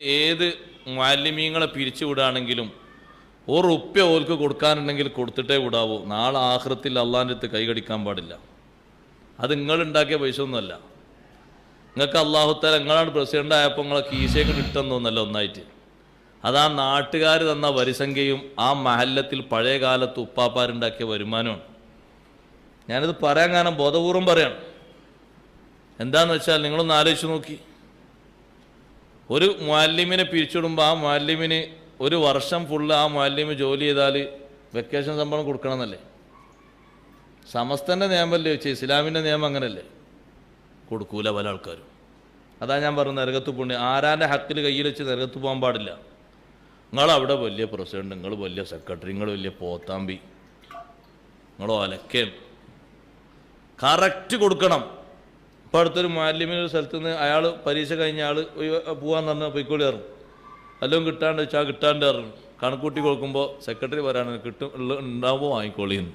ഏത് മാലിന്യങ്ങളെ പിരിച്ചു വിടുകയാണെങ്കിലും ഒരു ഉപ്പ്യ ഓൽക്ക് കൊടുക്കാനുണ്ടെങ്കിൽ കൊടുത്തിട്ടേ വിടാവൂ. നാളെ ആഹൃത്തിൽ അള്ളാന്റെ അടുത്ത് കൈകടിക്കാൻ പാടില്ല. അത് നിങ്ങൾ ഉണ്ടാക്കിയ പൈസ ഒന്നുമല്ല. നിങ്ങൾക്ക് അള്ളാഹുത്താല നിങ്ങളാണ് പ്രസിഡന്റ് ആയപ്പോൾ നിങ്ങളെ കീശയൊക്കെ ഇട്ടെന്ന് തോന്നല്ല ഒന്നായിട്ട്. അത് ആ നാട്ടുകാർ തന്ന വരിസംഖ്യയും ആ മഹല്ലത്തിൽ പഴയ കാലത്ത് ഉപ്പാപ്പാരുണ്ടാക്കിയ വരുമാനമാണ് ഞാനിത് പറയാൻ കാരണം ബോധപൂർവം പറയാം എന്താന്ന് വെച്ചാൽ നിങ്ങളൊന്ന് ആലോചിച്ച് നോക്കി. ഒരു മാലിമിനെ പിരിച്ചുവിടുമ്പോൾ ആ മാലിമിന് ഒരു വർഷം ഫുള്ള് ആ മാലിമ് ജോലി ചെയ്താൽ വെക്കേഷൻ ശമ്പളം കൊടുക്കണമെന്നല്ലേ? സമസ്തന്റെ നിയമമല്ലേ വെച്ച് ഇസ്ലാമിന്റെ നിയമം അങ്ങനല്ലേ? കൊടുക്കൂല പല ആൾക്കാരും. അതാ ഞാൻ പറഞ്ഞു നരകത്ത് പുണ്യം ആരാന്റെ ഹക്കിൽ കയ്യിൽ വെച്ച് നരകത്ത് പോകാൻ പാടില്ല? നിങ്ങളവിടെ വലിയ പ്രസിഡന്റ് നിങ്ങൾ വലിയ സെക്രട്ടറി നിങ്ങൾ വലിയ പോത്താമ്പി. നിങ്ങളോ ഒലക്കേം കറക്റ്റ് കൊടുക്കണം. ഇപ്പോൾ അടുത്തൊരു മാലിന്യ സ്ഥലത്ത് നിന്ന് അയാൾ പരീക്ഷ കഴിഞ്ഞ ആൾ പോകാൻ പറഞ്ഞാൽ പൊയ്ക്കോളി ഇറങ്ങും വല്ലതും കിട്ടാണ്ട് വെച്ചാൽ കിട്ടാണ്ട് ഇറങ്ങും കണക്കൂട്ടി കൊടുക്കുമ്പോൾ സെക്രട്ടറി പറയാണ് കിട്ടും ഉണ്ടാവുമ്പോൾ വാങ്ങിക്കോളിന്ന്